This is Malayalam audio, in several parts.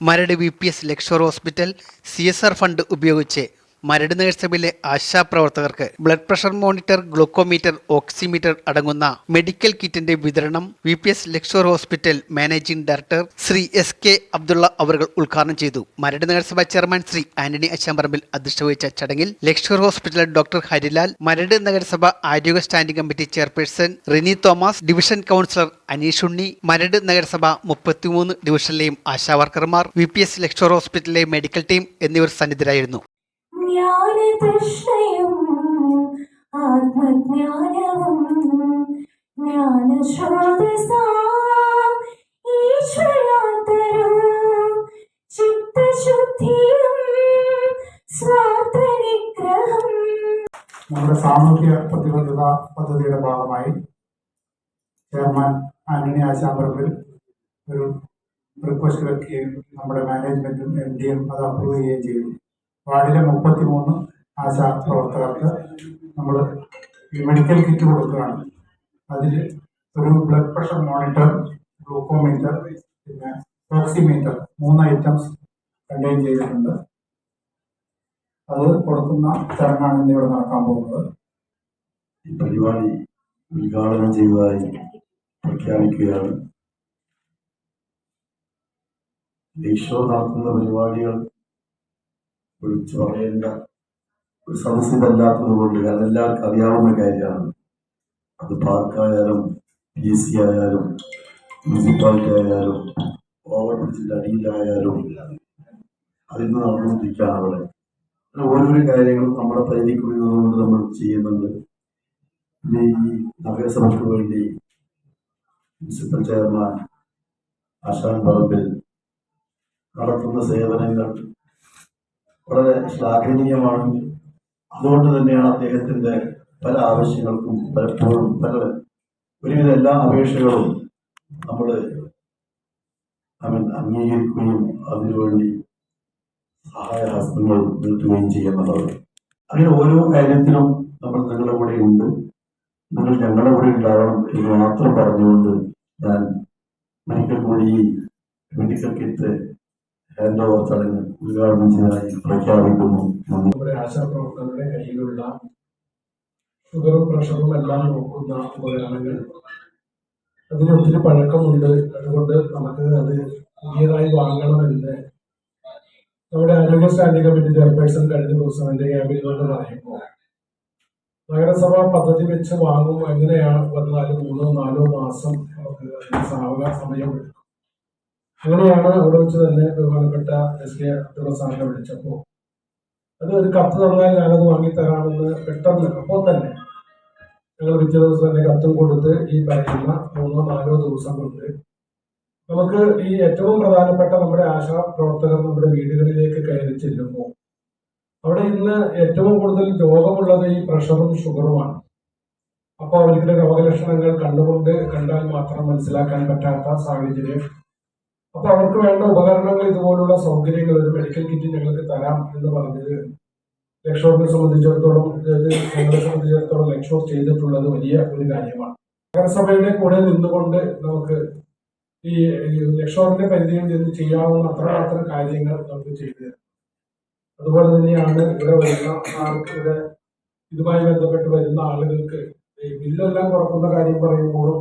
Maradu V P S Lakeshore hospital C S R fund ഉപയോഗിച്ച് മരട് നഗരസഭയിലെ ആശാപ്രവർത്തകർക്ക് blood pressure monitor glucometer oximeter അടങ്ങുന്ന മെഡിക്കൽ കിറ്റിന്റെ വിതരണം V P S Lakeshore hospital managing director Shri S K Abdulla അവർ ഉദ്ഘാടനം ചെയ്തു. മരട് നഗരസഭ ചെയർമാൻ ശ്രീ ആന്റണി അച്ചാമ്പറമ്പിൽ അധ്യക്ഷത വഹിച്ച ചടങ്ങിൽ Lakeshore hospital doctor Harilal Maradu നഗരസഭ ആരോഗ്യ standing committee chairperson Rini Thomas division councillor Anish Unni Maradu നഗരസഭ മുപ്പത്തിമൂന്ന് ഡിവിഷനിലെയും ആശാവർക്കർമാർ വി പി എസ് ലക്ഷോർ ഹോസ്പിറ്റലിലെ മെഡിക്കൽ ടീം എന്നിവർ സന്നിധരായിരുന്നു ജ്ഞാനതൃഷ്ണയും ആത്മജ്ഞാനവും ജ്ഞാനശ്രോതസാ ഈശ്വരാന്തരും ചിത്തശുദ്ധിയും സ്വാർത്ഥനിഗ്രഹം. നമ്മുടെ സാമൂഹ്യ പ്രതിബദ്ധത പദ്ധതിയുടെ ഭാഗമായി ചെയർമാൻ ആന്റണി ആശാമ്പറമ്പിൽ ഒരു റിക്വസ്റ്റ് വെക്കുകയും നമ്മുടെ മാനേജ്മെന്റും എം ഡിയും അത് അപ്രൂവ് ചെയ്യുകയും ചെയ്തു. വാർഡിലെ മുപ്പത്തി മൂന്ന് ആശാ പ്രവർത്തകർക്ക് നമ്മൾ ഈ മെഡിക്കൽ കിറ്റ് കൊടുക്കുകയാണ്. അതിൽ ഒരു ബ്ലഡ് പ്രഷർ മോണിറ്റർ ഗ്ലൂക്കോമീറ്റർ പിന്നെ ഓക്സിമീറ്റർ മൂന്ന് ഐറ്റംസ് കണ്ടെയ്ൻ ചെയ്തിട്ടുണ്ട്. അത് കൊടുക്കുന്ന ചടങ്ങാണ് ഇന്ന് ഇവിടെ നടക്കാൻ പോകുന്നത്. ഈ പരിപാടി ഉദ്ഘാടനം ചെയ്തതായി പ്രഖ്യാപിക്കുകയാണ്. ഈശോ നടത്തുന്ന പരിപാടികൾ വിളിച്ചു പറയേണ്ട ഒരു സദസ്സിതല്ലാത്തത് കൊണ്ട് അതെല്ലാവർക്കും അറിയാവുന്ന കാര്യമാണ്. അത് പാർക്കായാലും പി സി ആയാലും മുനിസിപ്പാലിറ്റി ആയാലും ഓവർ ബ്രിഡ്ജിന്റെ അടിയിലായാലും അതിൽ നടന്നുകൊണ്ടിരിക്കുകയാണ് അവിടെ. ഓരോരോ കാര്യങ്ങളും നമ്മുടെ പരിധിക്കുള്ളിൽ നമ്മൾ ചെയ്യുന്നുണ്ട്. പിന്നെ ഈ നഗരസഭയ്ക്ക് വേണ്ടി മുനിസിപ്പൽ ചെയർമാൻ ആശാൻ പറമ്പിൽ നടത്തുന്ന സേവനങ്ങൾ വളരെ ശ്ലാഘനീയമാണ്. അതുകൊണ്ട് തന്നെയാണ് അദ്ദേഹത്തിന്റെ പല ആവശ്യങ്ങൾക്കും പലപ്പോഴും പല ഒരുവിധ എല്ലാ അപേക്ഷകളും നമ്മൾ അവൻ അംഗീകരിക്കുകയും അതിനുവേണ്ടി സഹായഹസ്തങ്ങൾ നീട്ടുകയും ചെയ്യുന്നതാണ്. അങ്ങനെ ഓരോ കാര്യത്തിലും നമ്മൾ നിങ്ങളുടെ കൂടെ ഉണ്ട്. നിങ്ങൾ ഞങ്ങളുടെ കൂടെ ഉണ്ടാവണം എന്ന് മാത്രം പറഞ്ഞുകൊണ്ട് ഞാൻ മെഡിക്കൽ കൂടി മെഡിക്കൽ കിറ്റ് ഹാൻഡ് ഓവർ ചടങ്ങ് ഉദ്ഘാടനം ചെയ്തതായി പ്രഖ്യാപിക്കുന്നു. നമ്മുടെ ആശാപ്രവർത്തകരുടെ കയ്യിലുള്ള ഷുഗറും പ്രഷറും എല്ലാം നോക്കുന്ന ഉപകരണങ്ങൾ. അതിന് ഒത്തിരി പഴക്കമുണ്ട്. അതുകൊണ്ട് നമുക്ക് അത് പുതിയതായി വാങ്ങണമെന്ന് നമ്മുടെ ആരോഗ്യ സ്റ്റാൻഡിംഗ് കമ്മിറ്റി ചെയർപേഴ്സൺ കഴിഞ്ഞ ദിവസം എന്റെ ക്യാമ്പിൽ കൊണ്ട് പറയുമ്പോൾ നഗരസഭ പദ്ധതി വെച്ച് വാങ്ങും എങ്ങനെയാണ്? വന്നാലും മൂന്നോ നാലോ മാസം നമുക്ക് സാവകാശ സമയം എടുക്കും. അങ്ങനെയാണ് അവിടെ വെച്ച് തന്നെ ബഹുമാനപ്പെട്ട എസ് കെ അബ്ദുള്ള സാറിനെ അത് ഒരു കത്ത് തന്നാൽ ഞാനത് വാങ്ങിത്തരാമെന്ന് പെട്ടെന്ന് അപ്പോൾ തന്നെ ഞങ്ങൾ പിറ്റേ ദിവസം തന്നെ കത്തും കൊടുത്ത് ഈ പറയുന്ന മൂന്നോ നാലോ ദിവസം കൊണ്ട് നമുക്ക് ഈ ഏറ്റവും പ്രധാനപ്പെട്ട നമ്മുടെ ആശാ പ്രവർത്തകർ നമ്മുടെ വീടുകളിലേക്ക് കയറി ചെല്ലുമ്പോൾ അവിടെ ഇന്ന് ഏറ്റവും കൂടുതൽ രോഗമുള്ളത് ഈ പ്രഷറും ഷുഗറുമാണ് അപ്പോൾ അവരുടെ രോഗലക്ഷണങ്ങൾ കണ്ടുകൊണ്ട് കണ്ടാൽ മാത്രം മനസ്സിലാക്കാൻ പറ്റാത്ത സാഹചര്യം അപ്പൊ അവർക്ക് വേണ്ട ഉപകരണങ്ങൾ ഇതുപോലുള്ള സൗകര്യങ്ങൾ ഒരു മെഡിക്കൽ കിറ്റ് ഞങ്ങൾക്ക് തരാം എന്ന് പറഞ്ഞത് ലക്ഷോറിനെ സംബന്ധിച്ചിടത്തോളം അതായത് ഞങ്ങളെ സംബന്ധിച്ചിടത്തോളം ലക്ഷോർ ചെയ്തിട്ടുള്ളത് വലിയ ഒരു കാര്യമാണ്. നഗരസഭയുടെ കൂടെ നിന്നുകൊണ്ട് നമുക്ക് ഈ ലക്ഷോറിന്റെ പരിധിയിൽ നിന്ന് ചെയ്യാവുന്ന അത്രമാത്രം കാര്യങ്ങൾ നമുക്ക് ചെയ്തു തരും. അതുപോലെ തന്നെയാണ് ഇവിടെ വരുന്ന ആൾക്ക് ഇവിടെ ഇതുമായി ബന്ധപ്പെട്ട് വരുന്ന ആളുകൾക്ക് ബില്ലെല്ലാം കുറക്കുന്ന കാര്യം പറയുമ്പോഴും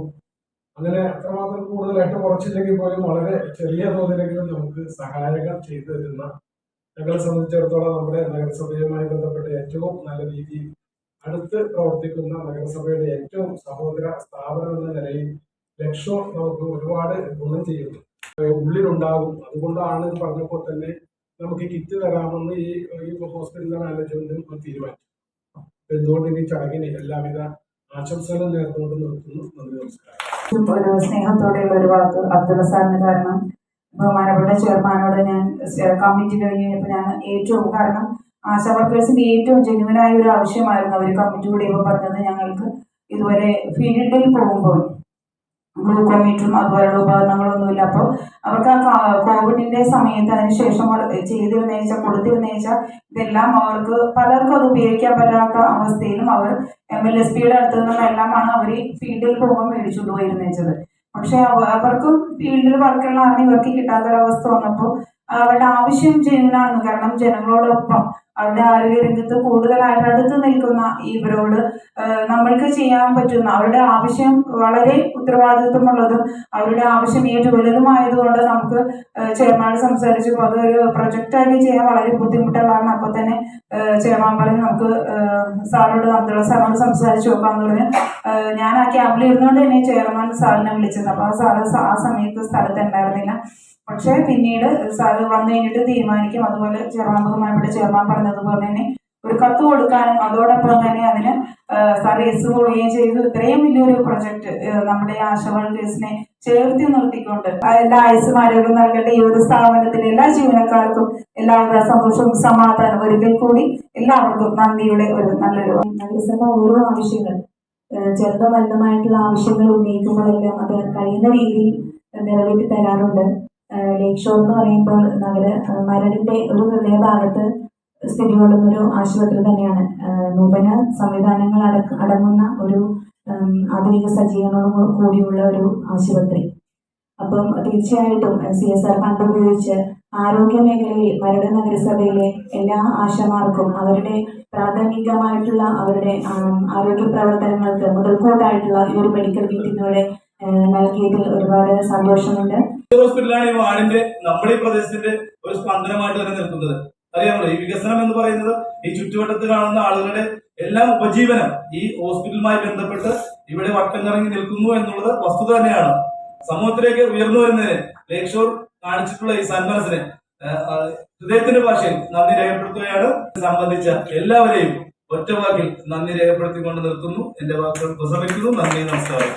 അങ്ങനെ അത്രമാത്രം കൂടുതലായിട്ട് കുറച്ചില്ലെങ്കിൽ പോലും വളരെ ചെറിയ തോതിലെങ്കിലും നമുക്ക് സഹായകം ചെയ്തു തരുന്ന ഞങ്ങളെ സംബന്ധിച്ചിടത്തോളം നമ്മുടെ നഗരസഭയുമായി ബന്ധപ്പെട്ട് ഏറ്റവും നല്ല രീതിയിൽ അടുത്ത് പ്രവർത്തിക്കുന്ന നഗരസഭയുടെ ഏറ്റവും സഹോദര സ്ഥാപനം എന്ന നിലയിൽ ലക്ഷ്യം നമുക്ക് ഒരുപാട് ഗുണം ചെയ്യുന്നു. ഉള്ളിലുണ്ടാകും. അതുകൊണ്ടാണ് പറഞ്ഞപ്പോൾ തന്നെ നമുക്ക് കിറ്റ് തരാമെന്ന് ഈ ഈ ഹോസ്പിറ്റലിലെ മാനേജ്മെന്റും തീരുമാനിച്ചു. എന്തുകൊണ്ട് ഇനി ചടങ്ങിന് എല്ലാവിധ ആശംസകളും നേർന്നുകൊണ്ട് നിർത്തുന്നു. നന്ദി നമസ്കാരം. ഒരു സ്നേഹത്തോടെയുള്ള ഒരു വാക്ക് അബ്ദുള്ള സാറിന് കാരണം. ബഹുമാനപ്പെട്ട ചെയർമാനോട് ഞാൻ കമ്മിറ്റി കഴിഞ്ഞ് കഴിഞ്ഞപ്പോൾ ഞാൻ ഏറ്റവും കാരണം ആശാ വർക്കേഴ്സിന്റെ ഏറ്റവും ജനുവനായ ഒരു ആവശ്യമായിരുന്നു അവർ കമ്മിറ്റി പറഞ്ഞത് ഞങ്ങൾക്ക് ഇതുപോലെ ഫീൽഡിൽ പോകുമ്പോൾ. ഗ്ലൂക്കോമീറ്ററും അതുപോലെയുള്ള ഉപകരണങ്ങളൊന്നുമില്ല. അപ്പോൾ അവർക്ക് ആ കോവിഡിന്റെ സമയത്ത് അതിനുശേഷം ചെയ്തിരുന്നേച്ച കൊടുത്തിരുന്നേച്ച ഇതെല്ലാം അവർക്ക് പലർക്കും അത് ഉപയോഗിക്കാൻ പറ്റാത്ത അവസ്ഥയിലും അവർ എം എൽ എസ് പിയുടെ അടുത്ത് നിന്നും എല്ലാമാണ് അവർ ഈ ഫീൽഡിൽ പോകുമ്പോൾ മേടിച്ചുകൊണ്ട് പോയിരുന്നേച്ചത്. പക്ഷെ അവർക്ക് ഫീൽഡിൽ വർക്കുള്ള ആരും ഇവർക്ക് കിട്ടാത്തൊരവസ്ഥ വന്നപ്പോൾ അവരുടെ ആവശ്യം ചെയ്യുന്നതാണ് കാരണം ജനങ്ങളോടൊപ്പം അവരുടെ ആരോഗ്യ രംഗത്ത് കൂടുതലായിട്ട് അടുത്ത് നിൽക്കുന്ന ഇവരോട് നമ്മൾക്ക് ചെയ്യാൻ പറ്റുന്ന അവരുടെ ആവശ്യം വളരെ ഉത്തരവാദിത്വമുള്ളതും അവരുടെ ആവശ്യം ഏറ്റവും വലുതുമായതുകൊണ്ട് നമുക്ക് ചെയർമാൻ സംസാരിച്ചപ്പോൾ അതൊരു പ്രൊജക്റ്റായി ചെയ്യാൻ വളരെ ബുദ്ധിമുട്ടുള്ളതാണ്. അപ്പോൾ തന്നെ ചെയർമാൻ പറഞ്ഞ് നമുക്ക് സാറിനോട് അബ്ദുള്ള സാറിനോട് സംസാരിച്ച് നോക്കാമെന്ന് പറഞ്ഞ് ഞാൻ ആ ക്യാമ്പിൽ ഇരുന്നുകൊണ്ട് തന്നെ ചെയർമാൻ സാറിനെ വിളിച്ചത്. അപ്പോൾ ആ സാറ് ആ സമയത്ത് സ്ഥലത്ത് ഉണ്ടായിരുന്നില്ല. പക്ഷെ പിന്നീട് സാറ് വന്നു കഴിഞ്ഞിട്ട് തീരുമാനിക്കും. അതുപോലെ ചെയർമാൻ ബഹുമാനപ്പെട്ട ചെയർമാൻ പറഞ്ഞതുപോലെ തന്നെ ഒരു കത്ത് കൊടുക്കാനും അതോടൊപ്പം തന്നെ അതിന് സർവീസ് സാർ കൊടുക്കുകയും ചെയ്തു. ഇത്രയും വലിയൊരു പ്രൊജക്ട് നമ്മുടെ ആശ വോളണ്ടിയേഴ്സിനെ ചേർത്തി നിർത്തിക്കൊണ്ട് എല്ലാ ആയുസ്മാരോഗ്യം ആരോഗ്യം നൽകേണ്ട ഈ ഒരു സ്ഥാപനത്തിലെ എല്ലാ ജീവനക്കാർക്കും എല്ലാവരുടെ സന്തോഷവും സമാധാനം ഒരിക്കൽ കൂടി എല്ലാവർക്കും നന്ദിയുടെ ഒരു നല്ലൊരു നഗരസഭ ഓരോ ആവശ്യങ്ങൾ ചെറുതും വലുതുമായിട്ടുള്ള ആവശ്യങ്ങൾ ഉന്നയിക്കുമ്പോഴെല്ലാം അത് കഴിയുന്ന രീതിയിൽ നിറവേറ്റി തരാറുണ്ട്. ലേക്ഷോ എന്ന് പറയുമ്പോൾ നഗര മരടിന്റെ ഒരു ഹൃദയഭാഗത്ത് സ്ഥിതി കൊള്ളുന്ന ഒരു ആശുപത്രി തന്നെയാണ്. നൂതന സംവിധാനങ്ങൾ അടക്ക അടങ്ങുന്ന ഒരു ആധുനിക സജ്ജീകരണങ്ങളോട് കൂടിയുള്ള ഒരു ആശുപത്രി. അപ്പം തീർച്ചയായിട്ടും സി എസ് ആർ ഫണ്ട് ഉപയോഗിച്ച് ആരോഗ്യ മേഖലയിൽ മരട് നഗരസഭയിലെ എല്ലാ ആശമാർക്കും അവരുടെ പ്രാഥമികമായിട്ടുള്ള അവരുടെ ആരോഗ്യ പ്രവർത്തനങ്ങൾക്ക് മുതൽക്കൂട്ടായിട്ടുള്ള ഈ ഒരു മെഡിക്കൽ കിറ്റിലൂടെ നൽകിയതിൽ ഒരുപാട് സന്തോഷമുണ്ട്. ഹോസ്പിറ്റലാണ് ഈ വാർഡിന്റെ നമ്മുടെ ഈ പ്രദേശത്തിന്റെ ഒരു സ്പന്ദനമായിട്ട് തന്നെ നിൽക്കുന്നത്. അറിയാമല്ലോ ഈ വികസനം എന്ന് പറയുന്നത് ഈ ചുറ്റുവട്ടത്ത് കാണുന്ന ആളുകളുടെ എല്ലാം ഉപജീവനം ഈ ഹോസ്പിറ്റലുമായി ബന്ധപ്പെട്ട് ഇവിടെ വട്ടം കറങ്ങി നിൽക്കുന്നു എന്നുള്ളത് വസ്തുത തന്നെയാണ്. സമൂഹത്തിലേക്ക് ഉയർന്നു വരുന്നതിന് ലേക്ക് കാണിച്ചിട്ടുള്ള ഈ സന്മനസിന് ഹൃദയത്തിന്റെ ഭാഷയിൽ നന്ദി രേഖപ്പെടുത്തുകയാണ്. സംബന്ധിച്ച എല്ലാവരെയും ഒറ്റ വാക്കിൽ നന്ദി രേഖപ്പെടുത്തിക്കൊണ്ട് നിർത്തുന്നു. എന്റെ വാക്കുകൾ പ്രസവിക്കുന്നു നന്ദി നമസ്കാരം.